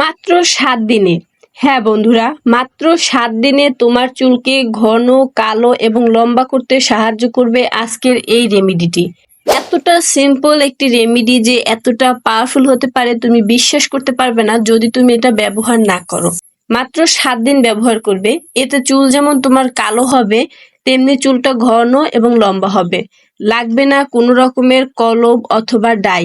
মাত্র সাত দিনে। হ্যাঁ বন্ধুরা, মাত্র সাত দিনে তোমার চুলকে ঘন, কালো এবং লম্বা করতে সাহায্য করবে আজকের এই রেমিডিটি। এতটা সিম্পল একটি রেমিডি যে এতটা পাওয়ারফুল হতে পারে তুমি বিশ্বাস করতে পারবে না যদি তুমি এটা ব্যবহার না করো। মাত্র সাত দিন ব্যবহার করবে, এতে চুল যেমন তোমার কালো হবে, তেমনি চুলটা ঘন এবং লম্বা হবে। লাগবে না কোনো রকমের কলব অথবা ডাই।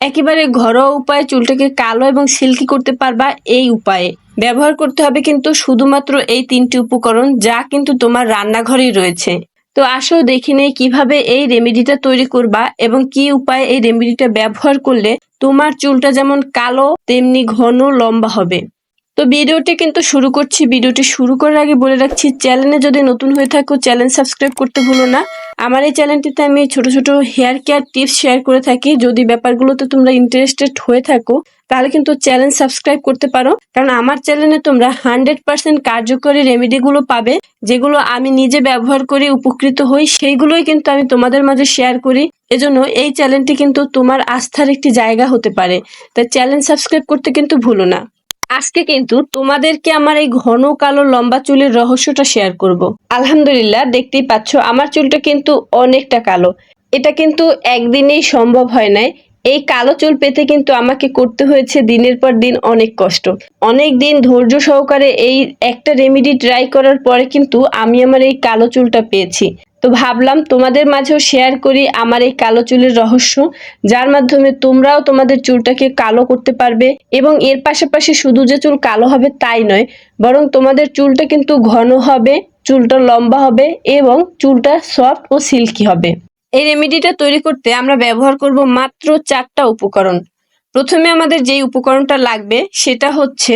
একেবারে ঘরোয়া উপায়ে চুলটাকে কালো এবং সিল্কি করতে পারবা এই উপায়ে। ব্যবহার করতে হবে কিন্তু শুধুমাত্র এই তিনটি উপকরণ যা কিন্তু তোমার রান্নাঘরেই রয়েছে। তো আসো দেখে নেই কীভাবে এই রেমেডিটা তৈরি করবা এবং কি উপায়ে এই রেমেডিটা ব্যবহার করলে তোমার চুলটা যেমন কালো, তেমনি ঘন লম্বা হবে। তো ভিডিওটি কিন্তু শুরু করছি। ভিডিওটি শুরু করার আগে বলে রাখছি, চ্যানেলে যদি নতুন হয়ে থাকো, চ্যানেল সাবস্ক্রাইব করতে ভুলো না। আমার এই চ্যানেলটিতে আমি ছোট ছোট হেয়ার কেয়ার টিপস শেয়ার করে থাকি। যদি ব্যাপারগুলোতে তোমরা ইন্টারেস্টেড হয়ে থাকো, তাহলে কিন্তু চ্যানেল সাবস্ক্রাইব করতে পারো। কারণ আমার চ্যানেলে তোমরা হান্ড্রেড পার্সেন্ট কার্যকরী রেমেডিগুলো পাবে, যেগুলো আমি নিজে ব্যবহার করে উপকৃত হই। সেইগুলোই কিন্তু আমি তোমাদের মাঝে শেয়ার করি। এজন্য এই চ্যানেলটি কিন্তু তোমার আস্থার একটি জায়গা হতে পারে। তাই চ্যানেল সাবস্ক্রাইব করতে কিন্তু ভুলো না। আজকে কিন্তু তোমাদেরকে আমার এই ঘন কালো লম্বা চুলের রহস্যটা শেয়ার করব। আলহামদুলিল্লাহ, দেখতেই পাচ্ছ আমার চুলটা কিন্তু অনেকটা কালো এটা কিন্তু একদিনেই সম্ভব হয় নাই এই কালো চুল পেতে কিন্তু আমাকে করতে হয়েছে দিনের পর দিন অনেক কষ্ট। অনেক দিন ধৈর্য সহকারে এই একটা রেমিডি ট্রাই করার পরে কিন্তু আমি আমার এই কালো চুলটা পেয়েছি। তো ভাবলাম তোমাদের মাঝেও শেয়ার করি আমার এই কালো চুলের রহস্য, যার মাধ্যমে তোমরাও তোমাদের চুলটাকে কালো করতে পারবে এবং এর পাশাপাশি শুধু যে চুল কালো হবে তাই নয়, বরং তোমাদের চুলটা কিন্তু ঘন হবে, চুলটা লম্বা হবে এবং চুলটা সফট ও সিল্কি হবে। এই রেমেডিটা তৈরি করতে আমরা ব্যবহার করব মাত্র চারটা উপকরণ। প্রথমে আমাদের যেই উপকরণটা লাগবে, সেটা হচ্ছে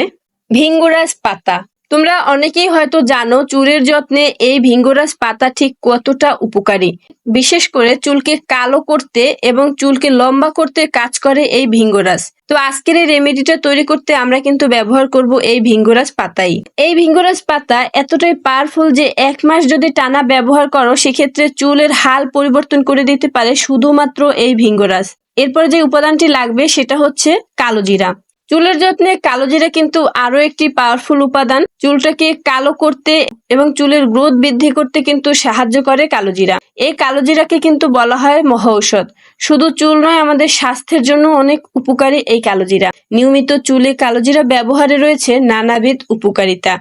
ভিঙ্গুরাজ পাতা। তোমরা অনেকেই হয়তো জানো চুলের যত্নে এই ভিঙ্গরাজ পাতা ঠিক কতটা উপকারী। বিশেষ করে চুলকে কালো করতে এবং চুলকে লম্বা করতে কাজ করে এই ভিঙ্গরাজ তো আজকের এই রেমেডিটা তৈরি করতে আমরা কিন্তু ব্যবহার করব এই ভিঙ্গরাজ পাতাই। এই ভিঙ্গরাজ পাতা এতটাই পাওয়ারফুল যে এক মাস যদি টানা ব্যবহার করো, সেক্ষেত্রে চুলের হাল পরিবর্তন করে দিতে পারে শুধুমাত্র এই ভিঙ্গরাজ এরপর যে উপাদানটি লাগবে সেটা হচ্ছে কালো জিরা চুলের যত্নে কালো জিরা কিন্তু আরও একটি পাওয়ারফুল উপাদান। চুলটাকে কালো করতে এবং চুলের গ্রোথ বৃদ্ধি করতে কিন্তু সাহায্য করে কালো জিরা। এই কালো জিরাকে কিন্তু বলা হয় মহা ঔষধ। শুধু চুল নয়, আমাদের স্বাস্থ্যের জন্য অনেক উপকারী এই কালো জিরা। নিয়মিত চুলে কালো জিরা ব্যবহারে রয়েছে নানাবিধ উপকারিতা।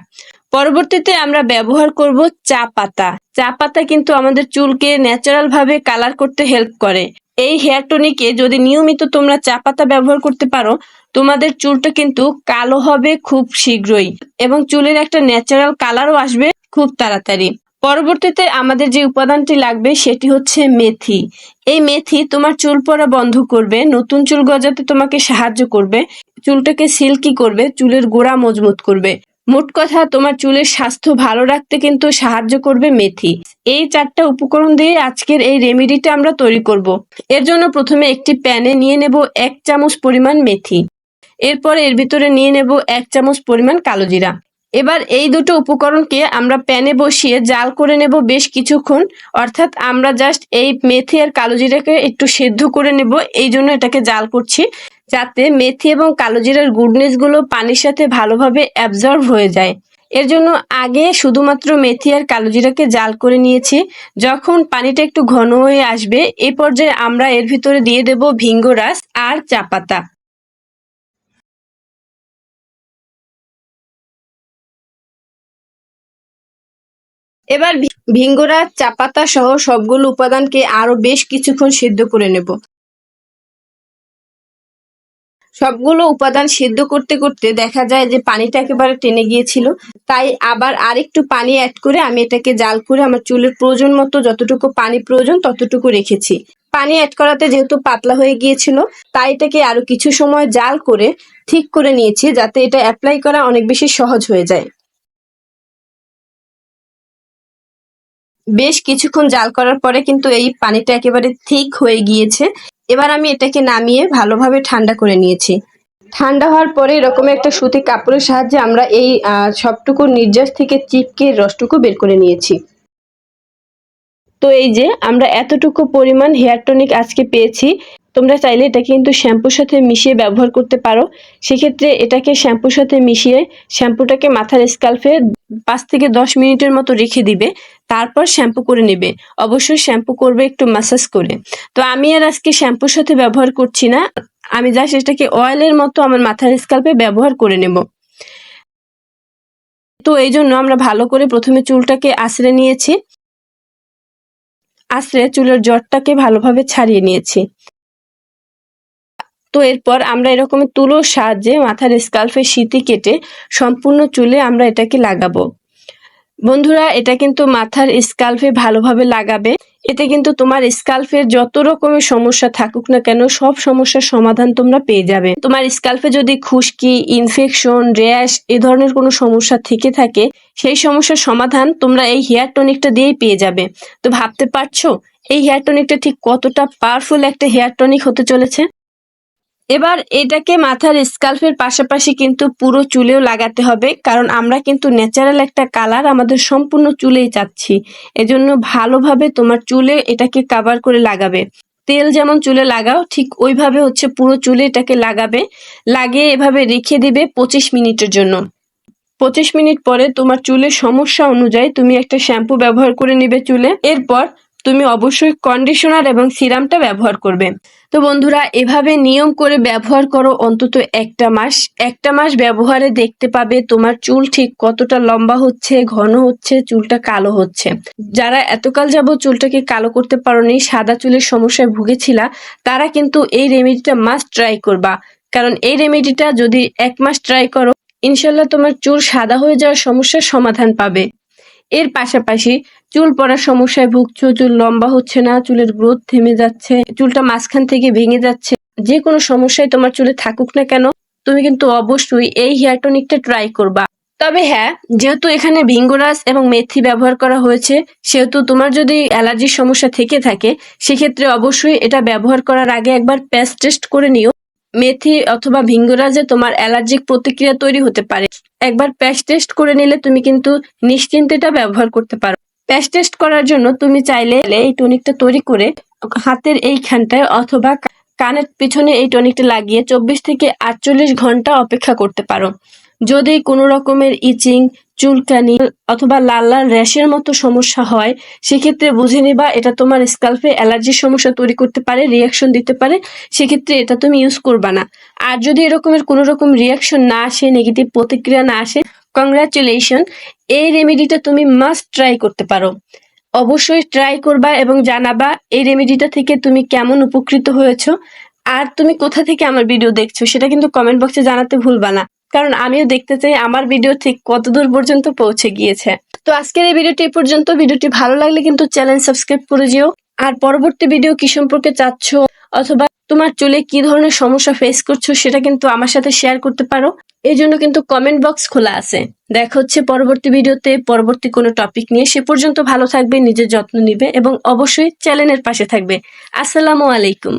পরবর্তীতে আমরা ব্যবহার করব চা পাতা। চা পাতা কিন্তু আমাদের চুলকে ন্যাচারাল ভাবে কালার করতে হেল্প করে। এই হেয়ার টনিকে যদি নিয়মিত তোমরা চা পাতা ব্যবহার করতে পারো, তোমাদের চুলটা কিন্তু কালো হবে খুব শীঘ্রই এবং চুলের একটা ন্যাচারাল কালারও আসবে খুব তাড়াতাড়ি। পরবর্তীতে আমাদের যে উপাদানটি লাগবে সেটি হচ্ছে মেথি। এই মেথি তোমার চুল পড়া বন্ধ করবে, নতুন চুল গজাতে তোমাকে সাহায্য করবে, চুলটাকে সিল্কি করবে, চুলের গোড়া মজবুত করবে। মোট কথা, তোমার চুলের স্বাস্থ্য ভালো রাখতে কিন্তু সাহায্য করবে মেথি। এই চারটা উপকরণ দিয়ে আজকের এই রেমেডিটা আমরা তৈরি করব। এর জন্য প্রথমে একটি প্যানে নিয়ে নেব এক চামচ পরিমাণ মেথি। এরপর এর ভিতরে নিয়ে নেব এক চামচ পরিমাণ কালো জিরা। এবার এই দুটো উপকরণকে আমরা প্যানে বসিয়ে জাল করে নেব বেশ কিছুক্ষণ। অর্থাৎ আমরা জাস্ট এই মেথি আর কালো জিরাকে একটু সেদ্ধ করে নেব। এই জন্য এটাকে জাল করছি। যাতে মেথি এবং কালো জিরার গুডনেসগুলো পানির সাথে ভালোভাবে অ্যাবজর্ব হয়ে যায়। এর জন্য আগে শুধুমাত্র মেথি আর কালো জিরাকে জাল করে নিয়েছি। যখন পানিটা একটু ঘন হয়ে আসবে, এ পর্যায়ে আমরা এর ভিতরে দিয়ে দেব ভিঙ্গরাস আর চা পাতা। এবার ভিঙ্গরা চাপাতা সহ সবগুলো উপাদানকে আরও বেশ কিছুক্ষণ সিদ্ধ করে নেব। সবগুলো উপাদান সিদ্ধ করতে করতে দেখা যায় যে পানিটা একেবারে টেনে গিয়েছিল। তাই আবার আরেকটু পানি অ্যাড করে আমি এটাকে জাল করে আমার চুলের প্রয়োজন মতো যতটুকু পানি প্রয়োজন ততটুকু রেখেছি। পানি অ্যাড করাতে যেহেতু পাতলা হয়ে গিয়েছিল, তাই এটাকে আরও কিছু সময় জাল করে ঠিক করে নিয়েছি যাতে এটা অ্যাপ্লাই করা অনেক বেশি সহজ হয়ে যায়। বেশ কিছুক্ষণ জাল করার পরে কিন্তু এই পানিটা একেবারে থিক হয়ে গিয়েছে। এবার আমি এটাকে নামিয়ে ভালোভাবে ঠান্ডা করে নিয়েছি। ঠান্ডা হওয়ার পরে এরকম একটা সুতি কাপড়ের সাহায্যে আমরা এই সবটুকু নির্যাস থেকে চিপকে রসটুকু বের করে নিয়েছি। তো এই যে, আমরা এতটুকু পরিমাণ হেয়ার টনিক আজকে পেয়েছি। তোমরা চাইলে এটা কিন্তু শ্যাম্পুর সাথে মিশিয়ে ব্যবহার করতে পারো। সেক্ষেত্রে এটাকে শ্যাম্পুর সাথে মিশিয়ে শ্যাম্পুটাকে মাথার স্কাল্পে পাঁচ থেকে দশ মিনিটের মতো রেখে দিবে। তারপর শ্যাম্পু করে নেবে। অবশ্যই শ্যাম্পু করবে একটু মাসাজ করে। তো আমি আর আজকে শ্যাম্পুর সাথে ব্যবহার করছি না। আমি জাস্ট এটাকে অয়েলের মতো আমার মাথার স্কাল্পে ব্যবহার করে নেব। তো এই জন্য আমরা ভালো করে প্রথমে চুলটাকে আশ্রে নিয়েছি। আশ্রে চুলের জটটাকে ভালোভাবে ছাড়িয়ে নিয়েছি। তো এরপর আমরা এরকম তুলোর সাহায্যে মাথার স্কাল্পে সিটি কেটে সম্পূর্ণ চুলে আমরা এটাকে লাগাবো। বন্ধুরা, এটা কিন্তু মাথার স্কাল্পে ভালোভাবে লাগাবে। এতে কিন্তু তোমার স্কাল্পের যত রকমের সমস্যা থাকুক না কেন, সব সমস্যার সমাধান তোমরা পেয়ে যাবে। তোমার স্কাল্পে যদি খুশকি ইনফেকশন র্যাশ এ ধরনের কোনো সমস্যা থেকে থাকে, সেই সমস্যার সমাধান তোমরা এই হেয়ার টনিকটা দিয়েই পেয়ে যাবে। তো ভাবতে পারছ? এই হেয়ার টনিকটা ঠিক কতটা পাওয়ারফুল একটা হেয়ার টনিক হতে চলেছে? এবার এটাকে মাথার স্কাল্পের পাশাপাশি কিন্তু পুরো চুলেও লাগাতে হবে, কারণ আমরা কিন্তু ন্যাচারাল একটা কালার আমাদের সম্পূর্ণ চুলেই চাচ্ছি। এজন্য ভালোভাবে তোমার চুলে এটাকে কাভার করে লাগাবে। তেল যেমন চুলে লাগাও, ঠিক ওইভাবে হচ্ছে পুরো চুলে এটাকে লাগাবে। লাগিয়ে এভাবে রেখে দিবে পঁচিশ মিনিটের জন্য। পঁচিশ মিনিট পরে তোমার চুলের সমস্যা অনুযায়ী তুমি একটা শ্যাম্পু ব্যবহার করে নিবে চুলে। এরপর তুমি অবশ্যই কন্ডিশনার এবং সিরামটা ব্যবহার করবে। তো বন্ধুরা, এভাবে নিয়ম করে ব্যবহার করো অন্তত একটা মাস। একটা মাস ব্যবহারে দেখতে পাবে তোমার চুল ঠিক কতটা লম্বা হচ্ছে, ঘন হচ্ছে, চুলটা কালো হচ্ছে। যারা এতকাল যাব চুলটাকে কালো করতে পারোনি, সাদা চুলের সমস্যায় ভুগেছিলা, তারা কিন্তু এই রেমেডিটা মাস্ট ট্রাই করবা। কারণ এই রেমেডিটা যদি এক মাস ট্রাই করো, ইনশাল্লাহ তোমার চুল সাদা হয়ে যাওয়ার সমস্যার সমাধান পাবে। এর পাশাপাশি চুল পড়ার সমস্যায় ভুগছো, চুল লম্বা হচ্ছে না, চুলের গ্রোথ থেমে যাচ্ছে, চুলটা মাঝখান থেকে ভেঙে যাচ্ছে, যে কোনো সমস্যায় তোমার চুলে থাকুক না কেন, তুমি কিন্তু অবশ্যই এই হেয়ার টনিকটা ট্রাই করবা। তবে হ্যাঁ যেহেতু এখানে ভিঙ্গরাস এবং মেথি ব্যবহার করা হয়েছে, সেহেতু তোমার যদি অ্যালার্জির সমস্যা থেকে থাকে, সেক্ষেত্রে অবশ্যই এটা ব্যবহার করার আগে একবার প্যাস টেস্ট করে নিও। মেথি অথবা ভিঙ্গরাজে তোমার অ্যালার্জিক প্রতিক্রিয়া তৈরি হতে পারে। একবার প্যাচ টেস্ট করে নিলে তুমি কিন্তু নিশ্চিন্তে এটা ব্যবহার করতে পারো। প্যাচ টেস্ট করার জন্য তুমি চাইলে এই টনিকটা তৈরি করে হাতের এইখানটায় অথবা কানের পিছনে এই টনিকটা লাগিয়ে চব্বিশ থেকে আটচল্লিশ ঘণ্টা অপেক্ষা করতে পারো। যদি কোনো রকমের ইচিং, চুলকানি অথবা লাল লাল র্যাশের মতো সমস্যা হয়, সেক্ষেত্রে বুঝে নিবা এটা তোমার স্কাল্পে অ্যালার্জির সমস্যা তৈরি করতে পারে রিয়াকশন দিতে পারে, সেক্ষেত্রে এটা তুমি ইউজ করবা না। আর যদি এরকমের কোনো রকম রিয়াকশন না আসে নেগেটিভ প্রতিক্রিয়া না আসে কংগ্রাচুলেশন এই রেমেডিটা তুমি মাস্ট ট্রাই করতে পারো। অবশ্যই ট্রাই করবা এবং জানাবা এই রেমেডিটা থেকে তুমি কেমন উপকৃত হয়েছো। আর তুমি কোথা থেকে আমার ভিডিও দেখছ সেটা কিন্তু কমেন্ট বক্সে জানাতে ভুলবা না। কারণ আমিও দেখতে চাই আমার ভিডিও ঠিক কত দূর পর্যন্ত পৌঁছে গিয়েছে। তো আজকের এই ভিডিওটি পর্যন্ত। ভিডিওটি ভালো লাগলে কিন্তু চ্যানেল সাবস্ক্রাইব করে যেও। আর পরবর্তী ভিডিও কি সম্পর্কে চাচ্ছ? অথবা তোমার চুলে কি ধরনের সমস্যা ফেস করছ সেটা কিন্তু আমার সাথে শেয়ার করতে পারো। এই জন্য কিন্তু কমেন্ট বক্স খোলা আছে। দেখা হচ্ছে পরবর্তী ভিডিওতে পরবর্তী কোনো টপিক নিয়ে সে পর্যন্ত ভালো থাকবে, নিজের যত্ন নিবে এবং অবশ্যই চ্যানেলের পাশে থাকবে। আসসালামু আলাইকুম।